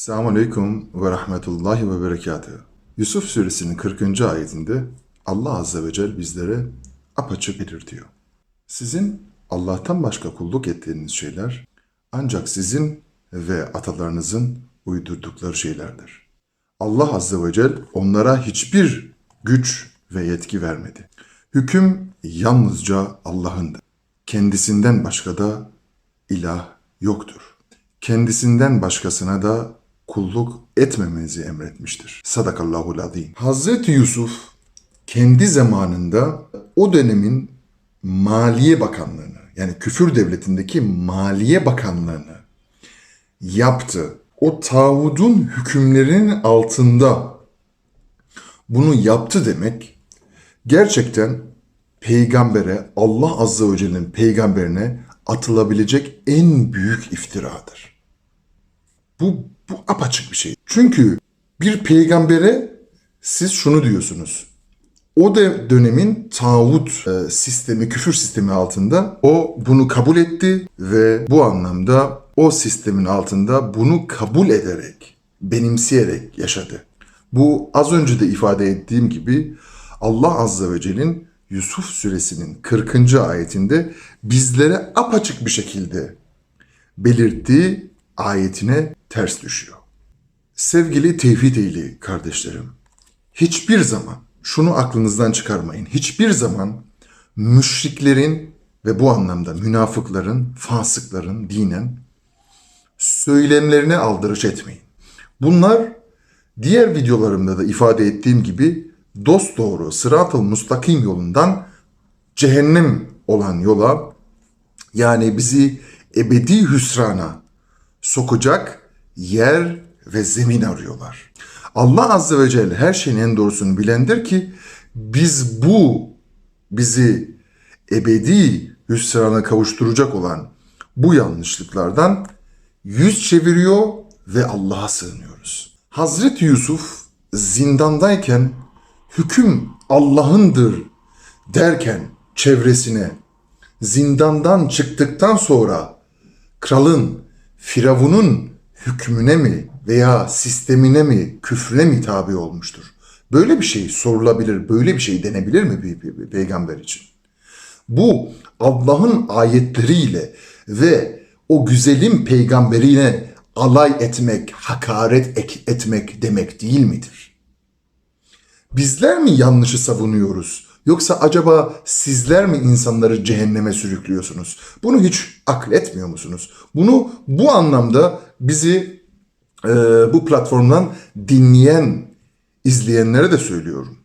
Selamun Aleyküm ve Rahmetullahi ve Berekatühü. Yusuf suresinin 40. ayetinde Allah Azze ve Celle bizlere apaçık bilir diyor. Sizin Allah'tan başka kulluk ettiğiniz şeyler ancak sizin ve atalarınızın uydurdukları şeylerdir. Allah Azze ve Celle onlara hiçbir güç ve yetki vermedi. Hüküm yalnızca Allah'ındır. Kendisinden başka da ilah yoktur. Kendisinden başkasına da kulluk etmemenizi emretmiştir. Sadakallahul azim. Hazreti Yusuf kendi zamanında o dönemin Maliye Bakanlığını yani küfür devletindeki Maliye Bakanlığını yaptı. O tağutun hükümlerinin altında bunu yaptı demek gerçekten peygambere, Allah Azze ve Celle'nin peygamberine atılabilecek en büyük iftiradır. Bu, bu apaçık bir şey. Çünkü bir peygambere siz şunu diyorsunuz. O da dönemin tağut e, sistemi, küfür sistemi altında o bunu kabul etti ve bu anlamda o sistemin altında bunu kabul ederek, benimseyerek yaşadı. Bu az önce de ifade ettiğim gibi Allah Azze ve Celle'nin Yusuf suresinin 40. ayetinde bizlere apaçık bir şekilde belirttiği ayetine ters düşüyor. Sevgili tevhid ehli kardeşlerim, hiçbir zaman şunu aklınızdan çıkarmayın. Hiçbir zaman müşriklerin ve bu anlamda münafıkların, fasıkların dinen söylemlerine aldırış etmeyin. Bunlar diğer videolarımda da ifade ettiğim gibi dost doğru sırat-ı mustakim yolundan cehennem olan yola yani bizi ebedi hüsrana sokacak yer ve zemin arıyorlar. Allah Azze ve Celle her şeyin en doğrusunu bilendir ki biz bu bizi ebedi hüsrana kavuşturacak olan bu yanlışlıklardan yüz çeviriyor ve Allah'a sığınıyoruz. Hazreti Yusuf zindandayken hüküm Allah'ındır derken çevresine zindandan çıktıktan sonra kralın, firavunun hükmüne mi veya sistemine mi, küfrüne mi tabi olmuştur? Böyle bir şey sorulabilir, böyle bir şey denebilir mi bir, bir, bir peygamber için? Bu Allah'ın ayetleriyle ve o güzelim peygamberine alay etmek, hakaret ek- etmek demek değil midir? Bizler mi yanlışı savunuyoruz? Yoksa acaba sizler mi insanları cehenneme sürüklüyorsunuz? Bunu hiç akletmiyor musunuz? Bunu bu anlamda bizi e, bu platformdan dinleyen, izleyenlere de söylüyorum.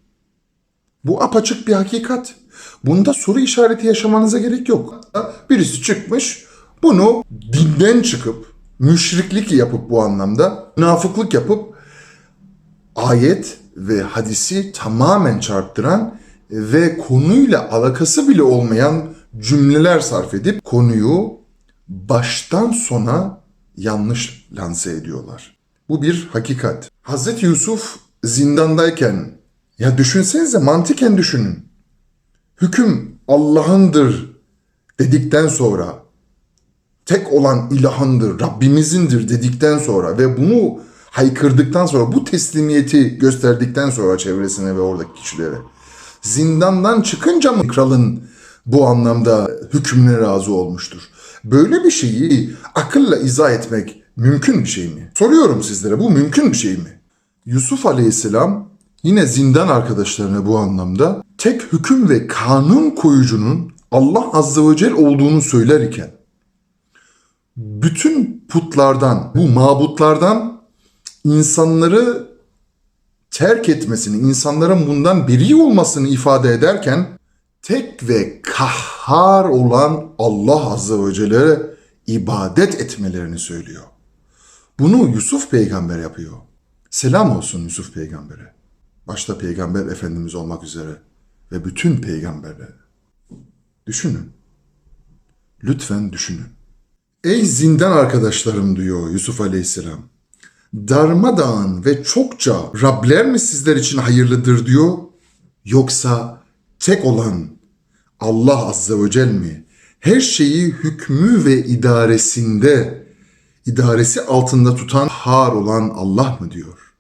Bu apaçık bir hakikat. Bunda soru işareti yaşamanıza gerek yok. Birisi çıkmış bunu dinden çıkıp müşriklik yapıp bu anlamda münafıklık yapıp ayet ve hadisi tamamen çarptıran ve konuyla alakası bile olmayan cümleler sarf edip konuyu baştan sona yanlış lanse ediyorlar. Bu bir hakikat. Hazreti Yusuf zindandayken ya düşünsenize mantıken düşünün. Hüküm Allah'ındır dedikten sonra tek olan ilahındır, Rabbimizindir dedikten sonra ve bunu haykırdıktan sonra bu teslimiyeti gösterdikten sonra çevresine ve oradaki kişilere zindandan çıkınca mı kralın bu anlamda hükmüne razı olmuştur? Böyle bir şeyi akılla izah etmek mümkün bir şey mi? Soruyorum sizlere bu mümkün bir şey mi? Yusuf Aleyhisselam yine zindan arkadaşlarına bu anlamda tek hüküm ve kanun koyucunun Allah Azze ve Celle olduğunu söylerken bütün putlardan, bu mabutlardan insanları terk etmesini, insanların bundan beri olmasını ifade ederken tek ve kahhar olan Allah Azze ve Celle'ye ibadet etmelerini söylüyor. Bunu Yusuf peygamber yapıyor. Selam olsun Yusuf peygambere. Başta peygamber efendimiz olmak üzere ve bütün peygamberlere. Düşünün. Lütfen düşünün. Ey zindan arkadaşlarım diyor Yusuf Aleyhisselam. Darmadağın ve çokça Rabler mi sizler için hayırlıdır diyor. Yoksa tek olan Allah Azze ve Celle mi? Her şeyi hükmü ve idaresinde idaresi altında tutan har olan Allah mı diyor?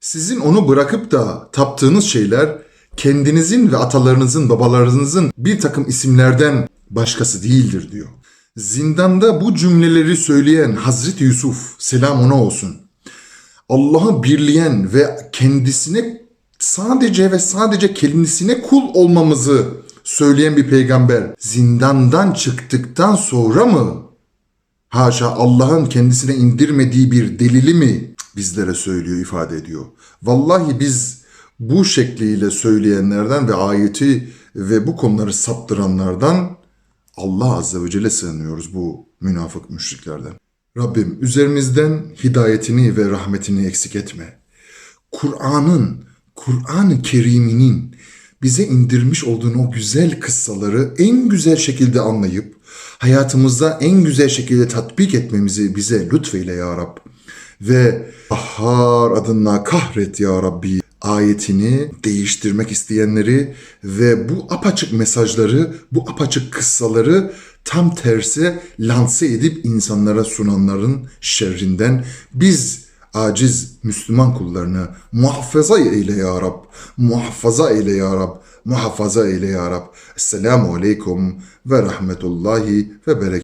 Sizin onu bırakıp da taptığınız şeyler kendinizin ve atalarınızın, babalarınızın bir takım isimlerden başkası değildir diyor. Zindanda bu cümleleri söyleyen Hazreti Yusuf, selam ona olsun. Allah'ı birleyen ve kendisine sadece ve sadece kendisine kul olmamızı söyleyen bir peygamber zindandan çıktıktan sonra mı haşa Allah'ın kendisine indirmediği bir delili mi bizlere söylüyor, ifade ediyor. Vallahi biz bu şekliyle söyleyenlerden ve ayeti ve bu konuları saptıranlardan Allah Azze ve Celle sığınıyoruz bu münafık müşriklerden. Rabbim üzerimizden hidayetini ve rahmetini eksik etme. Kur'an'ın, Kur'an-ı Kerim'inin bize indirmiş olduğun o güzel kıssaları en güzel şekilde anlayıp hayatımızda en güzel şekilde tatbik etmemizi bize lütfeyle ya Rab. Ve Ahhar adına kahret ya Rabbi ayetini değiştirmek isteyenleri ve bu apaçık mesajları, bu apaçık kıssaları tam tersi lanse edip insanlara sunanların şerrinden biz aciz Müslüman kullarını muhafaza eyle ya Rab. Muhafaza eyle ya Rab. Muhafaza eyle ya Rab. Esselamu Aleyküm ve Rahmetullahi ve Berekatuhu.